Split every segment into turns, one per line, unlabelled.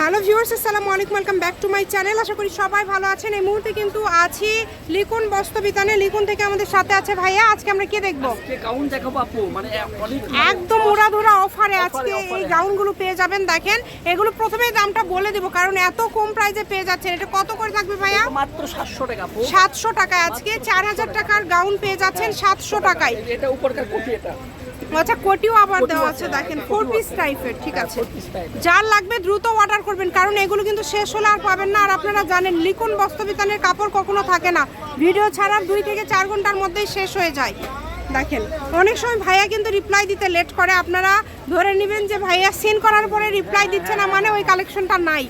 Hello viewers আসসালামু আলাইকুম welcome back to my channel. আশা করি সবাই ভালো আছেন। এই মুহূর্তে কিন্তু আছি লিকুন বস্ত্রবিতানে। লিকুন থেকে আমাদের সাথে আছে ভাইয়া। আজকে আমরা কি দেখব?
আজকে গাউন দেখাবো আপু। মানে
একদম উড়াধুরা অফারে আজকে এই গাউনগুলো পেয়ে যাবেন। দেখেন এগুলো প্রথমেই দামটা বলে দেবো কারণ এত কম প্রাইসে পেয়ে যাচ্ছেন। এটা কত করে থাকবে ভাইয়া?
মাত্র সাতশো টাকা আপু।
সাতশো টাকায় আজকে চার হাজার টাকার গাউন পেয়ে যাচ্ছেন সাতশো টাকায়।
এটা উপরকার কোটি এটা।
আচ্ছা কোটিও আবার দেওয়া
আছে,
দেখেন ফোর পিস টাইপের ঠিক
হ্যাঁ,
আছে। যার লাগবে দ্রুত অর্ডার করবেন কারণ এগুলো কিন্তু শেষ হলে আর পাবেন না আর আপনারা জানেন লিকুন বস্ত্রবিতানের কাপড় কখনো থাকে না। ভিডিও ছাড়ার দুই থেকে চার ঘণ্টার মধ্যেই শেষ হয়ে যায়। দেখেন অনেক সময় ভাইয়া কিন্তু রিপ্লাই দিতে লেট করে আপনারা ধরে নেবেন যে ভাইয়া সিন করার পরে রিপ্লাই দিচ্ছে না মানে ওই কালেকশনটা নাই।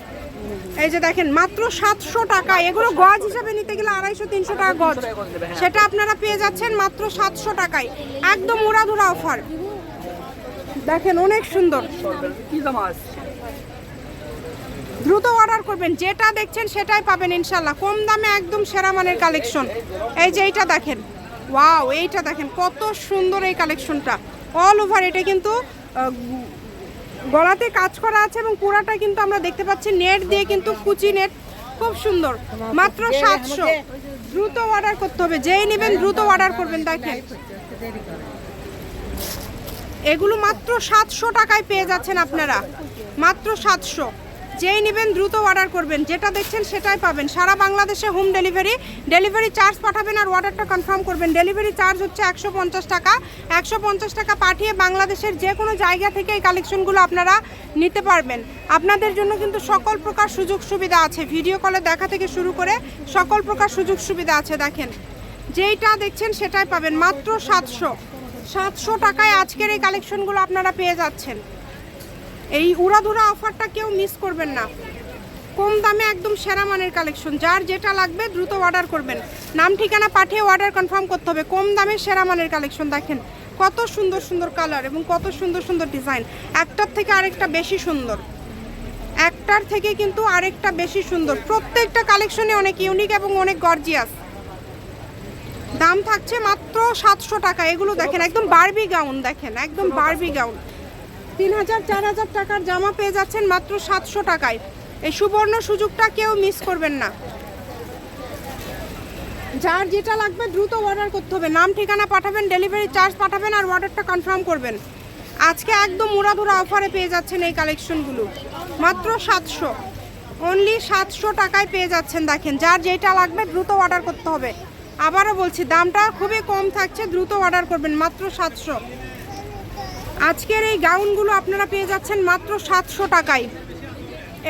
এই যে দেখেন মাত্র সাতশো টাকা। এগুলো গজ হিসাবে নিতে গেলে আড়াইশো তিনশো টাকা গজ।
হ্যাঁ।
সেটা আপনারা পেয়ে যাচ্ছেন মাত্র সাতশো টাকায়। একদম উড়াধুরা অফার। দেখেন অনেক সুন্দর। দ্রুত অর্ডার করবেন যেটা দেখছেন সেটাই পাবেন ইনশাল্লাহ কম দামে একদম সেরা মানের কালেকশন। এই যে এইটা দেখেন ওয়াও এইটা দেখেন কত সুন্দর এই কালেকশনটা। অল ওভার এটা কিন্তু গলাতে কাজ করা আছে এবং পুরাটা কিন্তু আমরা দেখতে পাচ্ছি। নেট দিয়ে কিন্তু কুচি নেট, খুব সুন্দর। মাত্র সাতশো। দ্রুত অর্ডার করতে হবে। যেই নেবেন দ্রুত অর্ডার করবেন, দেখেন। এগুলো মাত্র সাতশো টাকায় পেয়ে যাচ্ছেন আপনারা। মাত্র সাতশো। যেই নেবেন দ্রুত অর্ডার করবেন। যেটা দেখছেন সেটাই পাবেন। সারা বাংলাদেশে হোম ডেলিভারি ডেলিভারি চার্জ পাঠাবেন আর অর্ডারটা কনফার্ম করবেন। ডেলিভারি চার্জ হচ্ছে একশো পঞ্চাশ টাকা। একশো পঞ্চাশ টাকা পাঠিয়ে বাংলাদেশের যে কোনো জায়গা থেকে এই কালেকশনগুলো আপনারা নিতে পারবেন। আপনাদের জন্য কিন্তু সকল প্রকার সুযোগ সুবিধা আছে। ভিডিও কলে দেখা থেকে শুরু করে সকল প্রকার সুযোগ সুবিধা আছে, দেখেন। যেইটা দেখছেন সেটাই পাবেন। মাত্র সাতশো। সাতশো টাকায় আজকের এই কালেকশনগুলো আপনারা পেয়ে যাচ্ছেন। এই উড়াধুরা অফারটা কেউ মিস করবেন না। কম দামে একদম সেরা মানের কালেকশন যার যেটা লাগবে দ্রুত অর্ডার করবেন। নাম, ঠিকানা পাঠিয়ে অর্ডার কনফার্ম করতে হবে। কম দামে সেরা মানের কালেকশন দেখেন কত সুন্দর সুন্দর কালার এবং কত সুন্দর সুন্দর ডিজাইন একটার থেকে আরেকটা বেশি সুন্দর। একটার থেকে কিন্তু আরেকটা বেশি সুন্দর। প্রত্যেকটা কালেকশনে অনেক ইউনিক এবং অনেক গর্জিয়াস দাম থাকছে মাত্র সাতশো টাকা। এগুলো দেখেন, একদম বারবি গাউন দেখেন, একদম বারবি গাউন তিন হাজার চার হাজার টাকার জামা পেয়ে যাচ্ছেন মাত্র সাতশো টাকায়। এই সুবর্ণ সুযোগটা কেউ মিস করবেন না। যার যেটা লাগবে দ্রুত অর্ডার করতে হবে। নাম, ঠিকানা পাঠাবেন ডেলিভারি চার্জ পাঠাবেন আর অর্ডারটা কনফার্ম করবেন। আজকে একদম উড়াধুরা অফারে পেয়ে যাচ্ছেন এই কালেকশনগুলো মাত্র সাতশো। অনলি সাতশো টাকায় পেয়ে যাচ্ছেন, দেখেন। যার যেটা লাগবে দ্রুত অর্ডার করতে হবে। আবারও বলছি, দামটা খুবই কম থাকছে, দ্রুত অর্ডার করবেন। মাত্র সাতশো। আজকের এই গাউনগুলো আপনারা পেয়ে যাচ্ছেন মাত্র সাতশো টাকায়।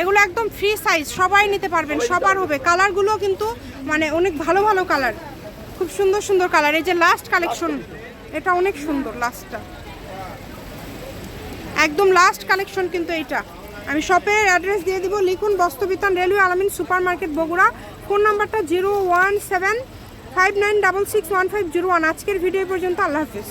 এগুলো একদম ফ্রি সাইজ সবাই নিতে পারবেন, সবার হবে। কালারগুলো কিন্তু মানে অনেক ভালো ভালো কালার খুব সুন্দর সুন্দর কালার এই যে লাস্ট কালেকশন এটা অনেক সুন্দর লাস্টটা একদম লাস্ট কালেকশন কিন্তু এইটা। আমি শপের অ্যাড্রেস দিয়ে দিব, লিখুন Bastrabitan railway Alamin super market Bogura. Phone নাম্বারটা zero one seven five nine double six one five zero one. আজকের ভিডিও পর্যন্ত, আল্লাহ হাফিজ।